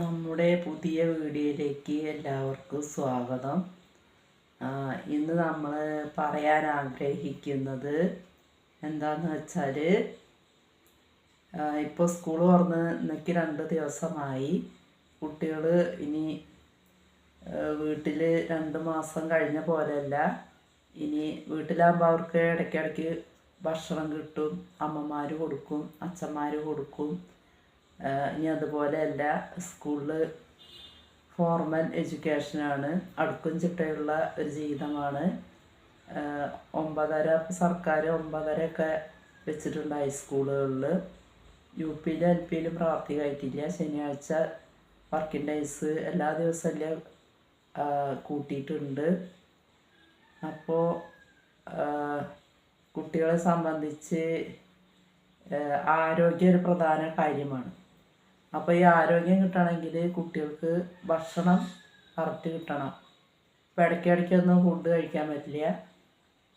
നമ്മുടെ പുതിയ വീഡിയോയിലേക്ക് എല്ലാവർക്കും സ്വാഗതം. ഇന്ന് നമ്മൾ പറയാൻ ആഗ്രഹിക്കുന്നത് എന്താന്ന് വെച്ചാൽ ഇപ്പോൾ സ്കൂൾ തുറന്ന് ഇന്നേക്ക് രണ്ട് ദിവസമായി. കുട്ടികൾ ഇനി വീട്ടിൽ രണ്ട് മാസം കഴിഞ്ഞ പോലെയല്ല. ഇനി വീട്ടിലാകുമ്പോൾ അവർക്ക് ഇടയ്ക്കിടയ്ക്ക് ഭക്ഷണം കിട്ടും അമ്മമാർ കൊടുക്കും അച്ഛന്മാർ കൊടുക്കും. ആ, അതുപോലെ എല്ലാ സ്കൂളിൽ ഫോർമൽ എഡ്യൂക്കേഷനാണ് അടുക്കും ചിട്ടയുള്ള ഒരു ജീവിതമാണ്. ഒമ്പതര സർക്കാർ ഒമ്പതരയൊക്കെ വെച്ചിട്ടുണ്ട് ഹൈസ്കൂളുകളിൽ യു പിയിലും എൽ പിയിലും പ്രവർത്തികമായിട്ടില്ല ശനിയാഴ്ച വർക്കിംഗ് ഡേയ്സ് എല്ലാ ദിവസവും എല്ലാം കൂട്ടിയിട്ടുണ്ട്. അപ്പോൾ കുട്ടികളെ സംബന്ധിച്ച് ആരോഗ്യം ഒരു പ്രധാന കാര്യമാണ്. അപ്പോൾ ഈ ആരോഗ്യം കിട്ടണമെങ്കിൽ കുട്ടികൾക്ക് ഭക്ഷണം കറക്റ്റ് കിട്ടണം. ഇപ്പോൾ ഇടയ്ക്കിടയ്ക്കൊന്നും ഫുഡ് കഴിക്കാൻ പറ്റില്ല.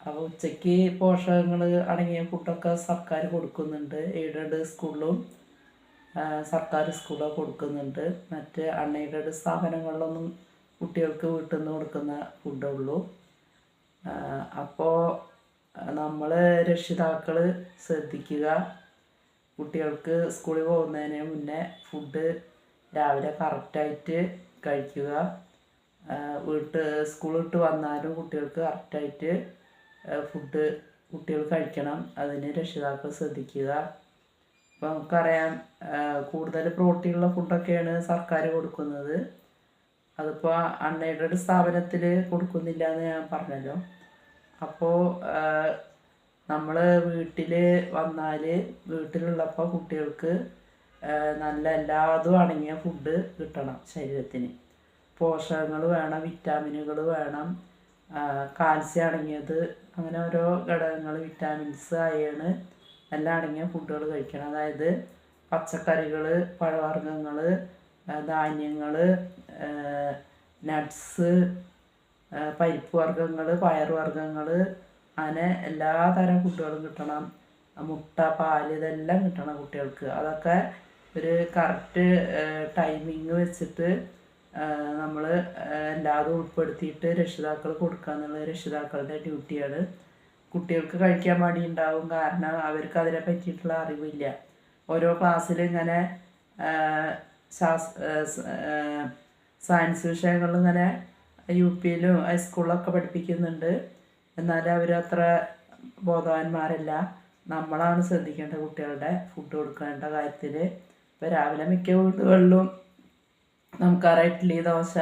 അപ്പോൾ ഉച്ചയ്ക്ക് പോഷകങ്ങൾ അടങ്ങിയ ഫുഡൊക്കെ സർക്കാർ കൊടുക്കുന്നുണ്ട്. എയ്ഡഡ് സ്കൂളിലും സർക്കാർ സ്കൂളൊക്കെ കൊടുക്കുന്നുണ്ട്. മറ്റ് അൺഎയ്ഡഡ് സ്ഥാപനങ്ങളിലൊന്നും കുട്ടികൾക്ക് വീട്ടിൽ നിന്ന് കൊടുക്കുന്ന ഫുഡേ ഉള്ളൂ. അപ്പോൾ നമ്മൾ രക്ഷിതാക്കൾ ശ്രദ്ധിക്കുക. കുട്ടികൾക്ക് സ്കൂളിൽ പോകുന്നതിന് മുന്നേ ഫുഡ് രാവിലെ കറക്റ്റായിട്ട് കഴിക്കുക. വീട്ട് സ്കൂൾ വിട്ട് വന്നാലും കുട്ടികൾക്ക് കറക്റ്റായിട്ട് ഫുഡ് കുട്ടികൾ കഴിക്കണം. അതിന് രക്ഷിതാക്കൾ ശ്രദ്ധിക്കുക. ഇപ്പം നമുക്കറിയാം കൂടുതൽ പ്രോട്ടീനുള്ള ഫുഡൊക്കെയാണ് സർക്കാർ കൊടുക്കുന്നത്. അതിപ്പോൾ അൺഎയ്ഡഡ് സ്ഥാപനത്തിൽ കൊടുക്കുന്നില്ല എന്ന് ഞാൻ പറഞ്ഞല്ലോ. അപ്പോൾ നമ്മൾ വീട്ടിൽ വന്നാൽ വീട്ടിലുള്ളപ്പോൾ കുട്ടികൾക്ക് നല്ല എല്ലാതും അടങ്ങിയ ഫുഡ് കിട്ടണം ശരീരത്തിന്. പോഷകങ്ങൾ വേണം വിറ്റാമിനുകൾ വേണം കാൽസ്യം അടങ്ങിയത് അങ്ങനെ ഓരോ ഘടകങ്ങൾ വിറ്റാമിൻസ് അയണ് എല്ലാം അടങ്ങിയ ഫുഡുകൾ കഴിക്കണം. അതായത് പച്ചക്കറികൾ പഴവർഗങ്ങൾ ധാന്യങ്ങൾ നട്ട്സ് പരിപ്പ് വർഗങ്ങൾ പയറുവർഗങ്ങൾ അങ്ങനെ എല്ലാ തരം ഫുഡുകളും കിട്ടണം. മുട്ട പാൽ ഇതെല്ലാം കിട്ടണം കുട്ടികൾക്ക്. അതൊക്കെ ഒരു കറക്റ്റ് ടൈമിങ് വെച്ചിട്ട് നമ്മൾ എല്ലാതും ഉൾപ്പെടുത്തിയിട്ട് രക്ഷിതാക്കൾ കൊടുക്കുക എന്നുള്ളത് രക്ഷിതാക്കളുടെ ഡ്യൂട്ടിയാണ് കുട്ടികൾക്ക് കഴിക്കാൻ മടി ഉണ്ടാവും കാരണം അവർക്ക് അതിനെ പറ്റിയിട്ടുള്ള അറിവില്ല. ഓരോ ക്ലാസ്സിൽ ഇങ്ങനെ ശാസ് സയൻസ് വിഷയങ്ങളിൽ ഇങ്ങനെ യു പിയിലും ഹൈസ്കൂളിലൊക്കെ പഠിപ്പിക്കുന്നുണ്ട്. എന്നാൽ അവരത്ര ബോധവാന്മാരല്ല. നമ്മളാണ് ശ്രദ്ധിക്കേണ്ട കുട്ടികളുടെ ഫുഡ് കൊടുക്കേണ്ട കാര്യത്തിൽ ഇപ്പോൾ രാവിലെ മിക്ക വീടുകളിലും നമുക്കറിയാം ഇഡ്ഡലി ദോശ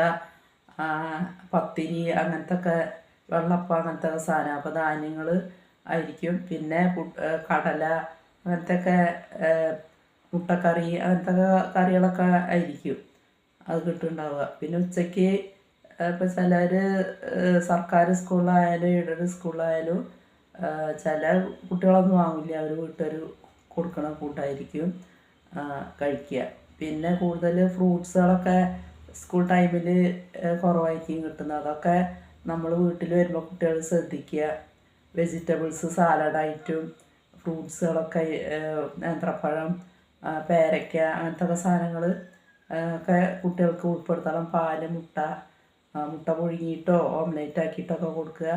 പത്തിരി അങ്ങനത്തെ ഒക്കെ വെള്ളപ്പം അങ്ങനത്തെ സാധനം. അപ്പോൾ ധാന്യങ്ങൾ ആയിരിക്കും. പിന്നെ കടല അങ്ങനത്തെ ഒക്കെ മുട്ടക്കറി അങ്ങനത്തെ കറികളൊക്കെ ആയിരിക്കും. അത് കിട്ടുന്നുണ്ടാവുക. പിന്നെ ഉച്ചയ്ക്ക് ഇപ്പോൾ ചിലർ സർക്കാർ സ്കൂളിലായാലും എയ്ഡഡ് സ്കൂളിലായാലും ചില കുട്ടികളൊന്നും വാങ്ങില്ല. അവർ വീട്ടുകാർ കൊടുക്കണ കൂട്ടായിരിക്കും കഴിക്കുക പിന്നെ കൂടുതൽ ഫ്രൂട്ട്സുകളൊക്കെ സ്കൂൾ ടൈമിൽ കുറവായിരിക്കും കിട്ടുന്നത്. അതൊക്കെ നമ്മൾ വീട്ടിൽ വരുമ്പോൾ കുട്ടികൾ ശ്രദ്ധിക്കുക വെജിറ്റബിൾസ് സാലഡായിട്ടും ഫ്രൂട്ട്സുകളൊക്കെ നേന്ത്രപ്പഴം പേരയ്ക്ക അങ്ങനത്തെ ഒക്കെ സാധനങ്ങൾ ഒക്കെ കുട്ടികൾക്ക് ഉൾപ്പെടുത്തണം. പാൽ മുട്ട മുട്ട പുഴുങ്ങിയിട്ടോ ഓംലേറ്റ് ആക്കിയിട്ടൊക്കെ കൊടുക്കുക.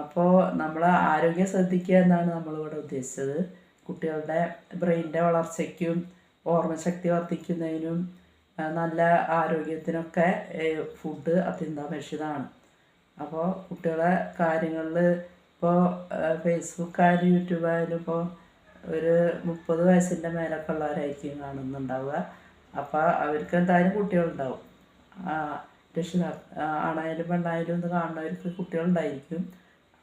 അപ്പോൾ നമ്മൾ ആരോഗ്യം ശ്രദ്ധിക്കുക എന്നാണ് നമ്മളിവിടെ ഉദ്ദേശിച്ചത്. കുട്ടികളുടെ ബ്രെയിനിന്റെ വളർച്ചയ്ക്കും ഓർമ്മശക്തി വർദ്ധിക്കുന്നതിനും നല്ല ആരോഗ്യത്തിനൊക്കെ ഫുഡ് അത്യന്താപേക്ഷിതമാണ്. അപ്പോൾ കുട്ടികളെ കാര്യങ്ങളിൽ ഇപ്പോൾ ഫേസ്ബുക്കായാലും യൂട്യൂബായാലും ഇപ്പോൾ ഒരു മുപ്പത് വയസ്സിന്റെ മേലൊക്കെ ഉള്ളവരായിരിക്കും കാണുന്നുണ്ടാവുക. അപ്പോൾ അവർക്ക് എന്തായാലും കുട്ടികളുണ്ടാവും. രക്ഷിതാ ആണായാലും പെണ്ണായാലും ഇത് കാണുന്നവർക്ക് കുട്ടികളുണ്ടായിരിക്കും.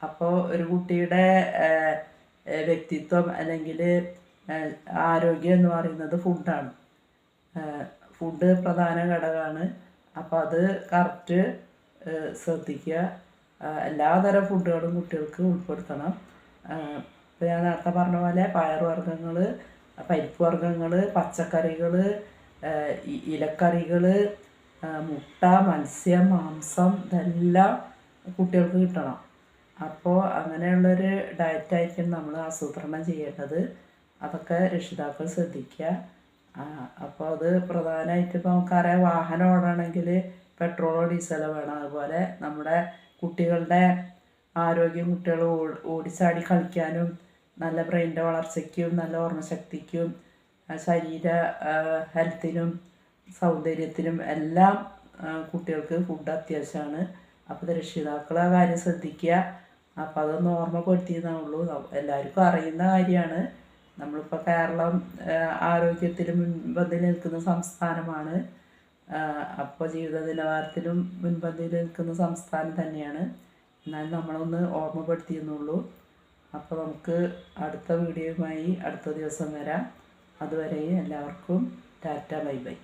അപ്പോൾ ഒരു കുട്ടിയുടെ വ്യക്തിത്വം അല്ലെങ്കിൽ ആരോഗ്യം എന്ന് പറയുന്നത് ഫുഡാണ്. ഫുഡ് പ്രധാന ഘടകമാണ്. അപ്പോൾ അത് കറക്റ്റ് ശ്രദ്ധിക്കുക. എല്ലാതരം ഫുഡുകളും കുട്ടികൾക്ക് ഉൾപ്പെടുത്തണം. ഇപ്പോൾ ഞാൻ നേരത്തെ പറഞ്ഞ പോലെ പയറുവർഗങ്ങൾ പരിപ്പ് വർഗങ്ങൾ പച്ചക്കറികൾ ഇലക്കറികൾ മുട്ട മത്സ്യം മാംസം ഇതെല്ലാം കുട്ടികൾക്ക് കിട്ടണം. അപ്പോൾ അങ്ങനെയുള്ളൊരു ഡയറ്റായിരിക്കും നമ്മൾ ആസൂത്രണം ചെയ്യേണ്ടത്. അതൊക്കെ രക്ഷിതാക്കൾ ശ്രദ്ധിക്കുക. അപ്പോൾ അത് പ്രധാനമായിട്ട് ഇപ്പോൾ നമുക്കറിയാം വാഹനം ഓടണമെങ്കിൽ പെട്രോളോ ഡീസലോ വേണം. അതുപോലെ നമ്മുടെ കുട്ടികളുടെ ആരോഗ്യം കുട്ടികൾ ഓടിച്ചാടി കളിക്കാനും നല്ല ബ്രെയിനിന്റെ വളർച്ചയ്ക്കും നല്ല ഓർമ്മശക്തിക്കും ശരീര ഹെൽത്തിനും സൗന്ദര്യത്തിനും എല്ലാം കുട്ടികൾക്ക് ഫുഡ് അത്യാവശ്യമാണ്. അപ്പോൾ രക്ഷിതാക്കൾ ആ കാര്യം ശ്രദ്ധിക്കുക. അപ്പോൾ അതൊന്ന് ഓർമ്മപ്പെടുത്തിയെന്നുള്ളൂ എല്ലാവർക്കും അറിയുന്ന കാര്യമാണ്. നമ്മളിപ്പോൾ കേരളം ആരോഗ്യത്തിൽ മുൻപന്തി നിൽക്കുന്ന സംസ്ഥാനമാണ്. അപ്പോൾ ജീവിത നിലവാരത്തിലും മുൻപന്തിയിൽ നിൽക്കുന്ന സംസ്ഥാനം തന്നെയാണ്. എന്നാൽ നമ്മളൊന്ന് ഓർമ്മപ്പെടുത്തിയെന്നുള്ളൂ. അപ്പോൾ നമുക്ക് അടുത്ത വീഡിയോയുമായി അടുത്ത ദിവസം വരാം. അതുവരെയും എല്ലാവർക്കും ടാറ്റ ബൈ ബൈ.